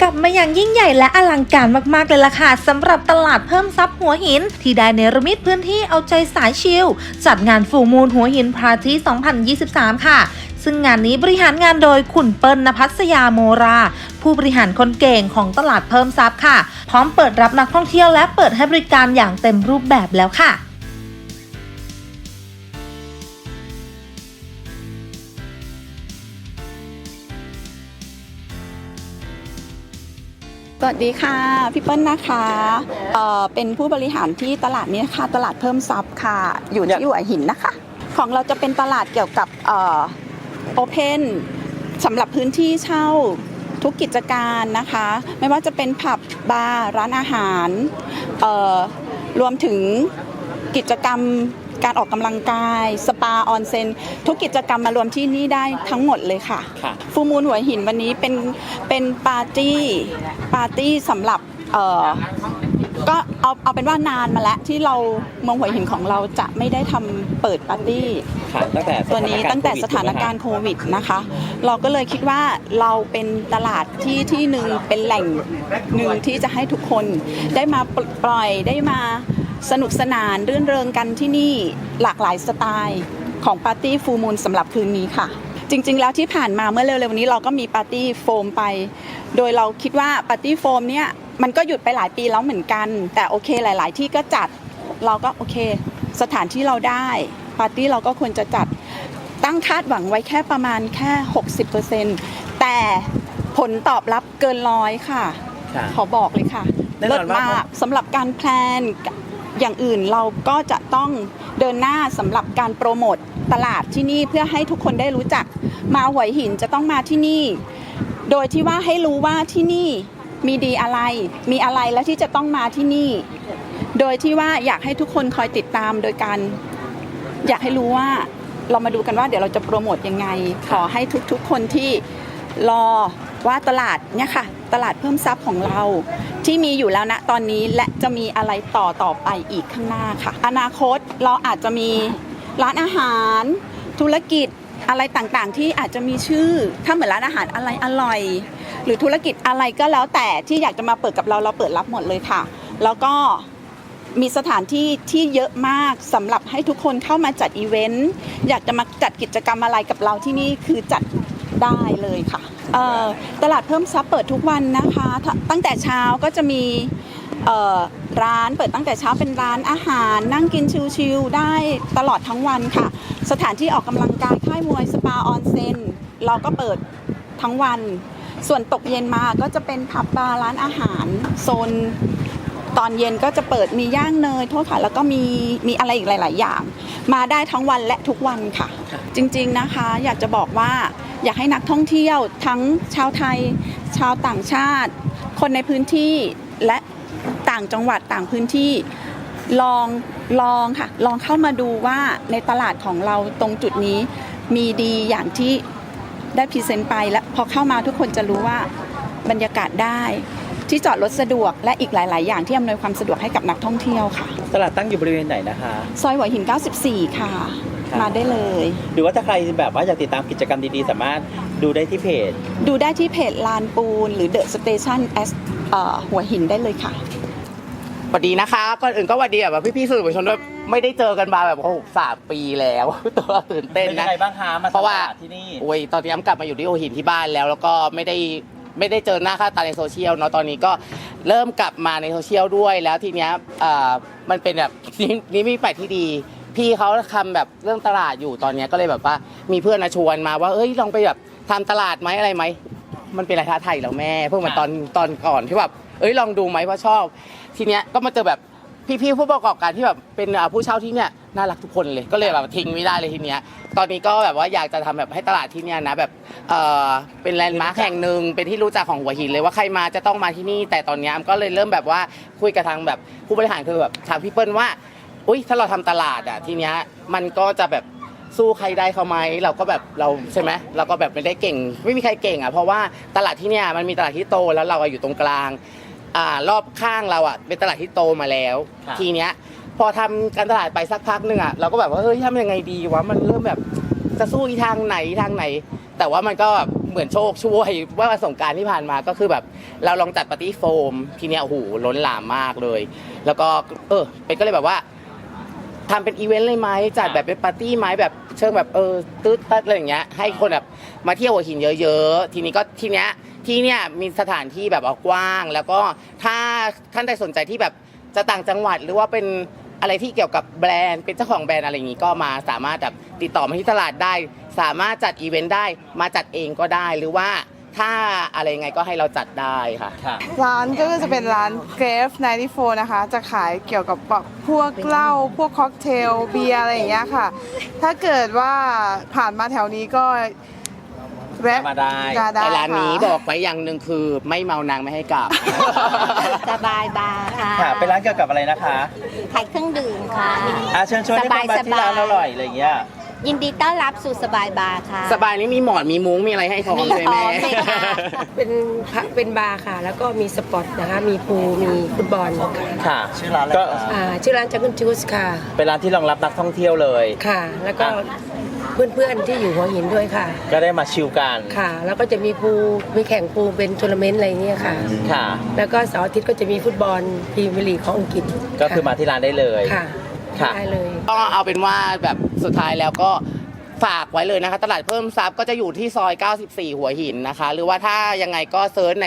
กลับมาอย่างยิ่งใหญ่และอลังการมากๆเลยล่ะค่ะสำหรับตลาดเพิ่มทรัพย์หัวหิน ที่ได้เนรมิตพื้นที่เอาใจสายชิลจัดงานฟูมูลหัวหินพาร์ตี้2023 ค่ะซึ่งงานนี้บริหารงานโดยคุณเปิ้ลนภัสยาโมรา ผู้บริหารคนเก่งของตลาดเพิ่มทรัพย์ค่ะ พร้อมเปิดรับนักท่องเที่ยวและเปิดให้บริการอย่างเต็มรูปแบบแล้วค่ะ สวัสดีค่ะ พี่เปิ้ลนะคะเอ่อเป็นผู้บริหารที่ตลาดนี้ค่ะตลาดเพิ่มทรัพย์ค่ะ อยู่ที่หัวหินนะคะ ของเราจะเป็นตลาดเกี่ยวกับโอเพนสำหรับพื้นที่เช่าทุกกิจการนะคะ ไม่ว่าจะเป็นผับบาร์ร้านอาหารเอ่อรวมถึงกิจกรรม การออกกำลังกาย สปาออนเซนทุกกิจกรรมมารวมที่นี่ได้ทั้งหมดเลยค่ะค่ะฟูมูลหัวหินวันนี้เป็นเป็นปาร์ตี้ปาร์ตี้สำหรับเอ่อก็เอาเอาเป็นว่านานมาแล้วที่เราเมืองหัวหินของเราจะไม่ได้ทำเปิดปาร์ตี้ค่ะตั้งแต่ตัวนี้ตั้งแต่สถานการณ์โควิดนะคะ เราก็เลยคิดว่าเราเป็นตลาดที่ที่หนึ่งเป็นแหล่งหนึ่งที่จะให้ทุกคนได้มาปลดปล่อยได้มา สนุกสนานรื่นเริงกันที่นี่หลากหลายสไตล์ของปาร์ตี้ฟูมูลสำหรับคืนนี้ค่ะ จริง ๆ แล้วที่ผ่านมาเมื่อเร็วๆนี้เราก็มีปาร์ตี้โฟมไป โดยเราคิดว่าปาร์ตี้โฟมเนี่ยมันก็หยุดไปหลายปีแล้วเหมือนกัน แต่โอเคหลาย ๆ ที่ก็จัดเราก็โอเค สถานที่เราได้ปาร์ตี้เราก็ควรจะจัดตั้งคาดหวังไว้แค่ประมาณแค่ 60%แต่ผลตอบรับเกินร้อยค่ะค่ะขอบอกเลยค่ะแน่นเลิอนศว่ามากสำหรับการแพลน อย่างอื่นเราก็จะต้องเดินหน้าสำหรับการโปรโมทตลาดที่นี่เพื่อให้ทุกคนได้รู้จัก มาหัวหินจะต้องมาที่นี่ โดยที่ว่าให้รู้ว่าที่นี่มีดีอะไร มีอะไรแล้วที่จะต้องมาที่นี่ โดยที่ว่าอยากให้ทุกคนคอยติดตามโดยการอยากให้รู้ว่าเรามาดูกันว่าเดี๋ยวเราจะโปรโมทยังไง ขอให้ทุกๆคนที่รอว่าตลาดเนี่ยค่ะ ตลาดเพิ่มทรัพย์ของเรา ที่มีอยู่แล้วนะตอนนี้และจะมีอะไรต่อต่อไปอีกข้างหน้าค่ะ อนาคตเราอาจจะมีร้านอาหาร ธุรกิจอะไรต่างๆ ที่อาจจะมีชื่อถ้าเหมือนร้านอาหารอะไรอร่อย หรือธุรกิจอะไรก็แล้วแต่ที่อยากจะมาเปิดกับเราเราเปิดรับหมดเลยค่ะ แล้วก็มีสถานที่ที่เยอะมากสำหรับให้ทุกคนเข้ามาจัดอีเวนต์อยากจะมาจัดกิจกรรมอะไรกับเราที่นี่คือจัด ได้เลยค่ะเอ่อตลาดเพิ่มทรัพย์เปิดทุกวันนะคะถ้าตั้งแต่เช้าก็จะมีเอ่อร้านเปิดตั้งแต่เช้าเป็นร้านอาหาร นั่งกินชิลๆได้ตลอดทั้งวันค่ะ สถานที่ออกกำลังกายค่ายมวยสปาออนเซ็นเราก็เปิดทั้งวัน ส่วนตกเย็นมาก็จะเป็นผับบาร์ร้านอาหารโซนตอนเย็นก็จะเปิดมีย่างเนยโทษค่ะแล้วก็มีมีอะไรอีกหลาย ๆ อย่าง มาได้ทั้งวันและทุกวันค่ะครับจริง ๆ นะคะ อยากจะบอกว่า อยากให้นักท่องเที่ยวทั้งชาวไทย ชาวต่างชาติ คนในพื้นที่และต่างจังหวัดต่างพื้นที่ลองลองค่ะ ลองเข้ามาดูว่าในตลาดของเราตรงจุดนี้มีดีอย่างที่ได้พรีเซนต์ไปและพอเข้ามาทุกคนจะรู้ว่าบรรยากาศได้ที่จอดรถสะดวกและอีกหลาย ๆ อย่างที่อำนวยความสะดวกให้กับนักท่องเที่ยวค่ะ ตลาดตั้งอยู่บริเวณไหนนะคะ ซอยหัวหิน 94 ค่ะ ครับมาได้เลย หรือว่าถ้าใครแบบว่าอยากติดตามกิจกรรมดีๆ สามารถดูได้ที่เพจ ดูได้ที่เพจลานปูน หรือเดอะสเตชันแอสหัวหินได้เลยค่ะ สวัสดีนะคะก่อนอื่นก็สวัสดีแบบพี่ๆสื่อมวลชนด้วยไม่ได้เจอกันมาแบบโอ้โหสามปีแล้ว ตัวเราตื่นเต้นเป็นยันะ งไงบ้างคะมาเพราะว่าตลดที่นี่ โอ้ยตอนนี้อ้ำกลับมาอยู่ที่โอหินที่บ้านแล้ว แล้วก็ไม่ได้ไม่ได้เจอหน้าค่าตาในโซเชียลเนาะตอนนี้ก็เริ่มกลับมาในโซเชียลด้วยแล้วทีเนี้ยเอ่อมันเป็นแบบ นี่นี่มีไปที่ดี พี่เขาทำแบบเรื่องตลาดอยู่ตอนเนี้ยก็เลยแบบว่ามีเพื่อนมาชวนมาว่าเอ้ยลองไปแบบทำตลาดไหมอะไรไหมมันเป็นอะไรท้าทายแล้วแม่เพิ่งมาตอนตอนก่อนที่แบบเอ้ยลองดูไหมว่าชอบ ทีเนี้ยก็มาเจอแบบพี่ๆผู้ประกอบการที่แบบเป็นอ่าผู้เช่าที่เนี่ยน่ารักทุกคนเลยก็เลยแบบทิ้งไม่ได้เลยทีเนี้ยตอนนี้ก็แบบว่าอยากจะทำแบบให้ตลาดที่เนี่ยนะแบบเออเป็นแลนด์มาร์คแห่งหนึ่งเป็นที่รู้จักของหัวหินเลยว่าใครมาจะต้องมาที่นี่แต่ตอนเนี้ยก็เลยเริ่มแบบว่าคุยกับทางแบบผู้บริหารคือแบบทางพี่เปิ้ลว่า อุ้ยถ้าเราทำตลาดอะทีเนี้ยมันก็จะแบบสู้ใครได้เขาไหมเราก็แบบเราใช่ไหมเราก็แบบไม่ได้เก่ง ไม่มีใครเก่งอะเพราะว่าตลาดที่เนี่ยมันมีตลาดที่โตแล้วเราอะอยู่ตรงกลางอ่ารอบข้างเราอะเป็นตลาดที่โตมาแล้วครับทีเนี้ยพอทำการตลาดไปสักพักหนึ่งอะเราก็แบบว่าเฮ้ยทำยังไงดีวะมันเริ่มแบบจะสู้อีทางไหนทางไหน แต่ว่ามันก็แบบเหมือนโชคช่วยว่าสงกรารที่ผ่านมาก็คือแบบ เราลองจัดปาร์ตี้โฟมทีเนี้ยโอ้โหล้นหลามมากเลย แล้วก็เออเป็นก็เลยแบบว่า ทำเป็นอีเวนต์เลยไหมจัดแบบเป็นปาร์ตี้ไหมแบบเชิงแบบเออตืดตัดอะไรอย่างเงี้ยให้คนแบบมาเที่ยวหัวหินเยอะ ๆ ทีนี้ก็ทีเนี้ยที่เนี้ยมีสถานที่แบบว่ากว้าง แล้วก็ถ้าท่านใดสนใจที่แบบจะต่างจังหวัดหรือว่าเป็นอะไรที่เกี่ยวกับแบรนด์เป็นเจ้าของแบรนด์อะไรอย่างงี้ก็มาสามารถแบบติดต่อมาที่ตลาดได้ สามารถจัดอีเวนต์ได้มาจัดเองก็ได้หรือว่า ถ้าอะไรยังไงก็ให้เราจัดได้ค่ะ ค่ะ ร้านก็จะเป็นร้าน Grave 94 นะคะ จะขายเกี่ยวกับแบบพวกเหล้าพวกค็อกเทลเบียร์อะไรอย่างเงี้ยค่ะ ถ้าเกิดว่าผ่านมาแถวนี้ก็แวะมาได้ได้แต่ร้านนี้ค่ะ บอกไว้อย่างหนึ่งคือไม่เมานางไม่ให้กลับ สบายบาร์ค่ะค่ะ เป็นร้านเกี่ยวกับอะไรนะคะขายเครื่องดื่มค่ะอะเชิญชวนให้คนมาที่ร้านอร่อยอะไรอย่างเงี้ย ยินดีต้อนรับสู่สบายบาร์ค่ะ สบายนี่มีหมอนมีมุ้งมีอะไรให้พร้อมมีใช่ไหมพร้อมเลยค่ะ เป็นพระเป็นบาร์ค่ะ แล้วก็มีสปอร์ตนะคะ มีพูลมีฟุตบอลค่ะค่ะชื่อร้านก็อ่าชื่อร้านจังกุนจูสค่ะ เป็นร้านที่รองรับนักท่องเที่ยวเลย ค่ะ แล้วก็เพื่อนๆที่อยู่หัวหินด้วยค่ะ ก็ได้มาชิลกันค่ะ แล้วก็จะมีพูลมีแข่งพูลเป็นทัวร์นาเมนต์อะไรเงี้ยค่ะ ค่ะ แล้วก็เสาร์อาทิตย์ก็จะมีฟุตบอลพรีเมียร์ลีกของอังกฤษก็คือมาที่ร้านได้เลย ค่ะ ค่ะ ได้เลย ก็เอาเป็นว่าแบบสุดท้ายแล้วก็ฝากไว้เลยนะคะ ตลาดเพิ่มทรัพย์ก็จะอยู่ที่ซอย 94 หัวหินนะคะ หรือว่าถ้ายังไงก็เซิร์ชใน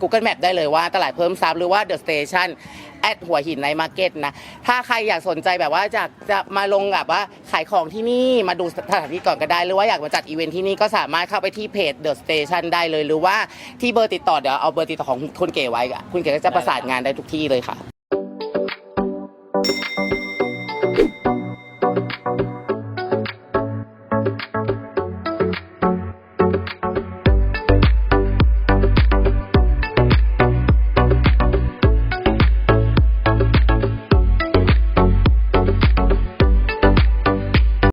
Google Map ได้เลยว่าตลาดเพิ่มทรัพย์หรือว่า The Station แอดหัวหินในมาร์เก็ตนะ ถ้าใครอยากสนใจแบบว่าจะจะมาลงแบบว่าขายของที่นี่มาดูสถานที่ก่อนก็ได้ หรือว่าอยากมาจัดอีเวนท์ที่นี่ก็สามารถเข้าไปที่เพจ The Station ได้เลย หรือว่าที่เบอร์ติดต่อเดี๋ยวเอาเบอร์ติดต่อของคุณเก๋ไว้อะคุณเก๋ก็จะประสานงานได้ทุกที่เลยค่ะ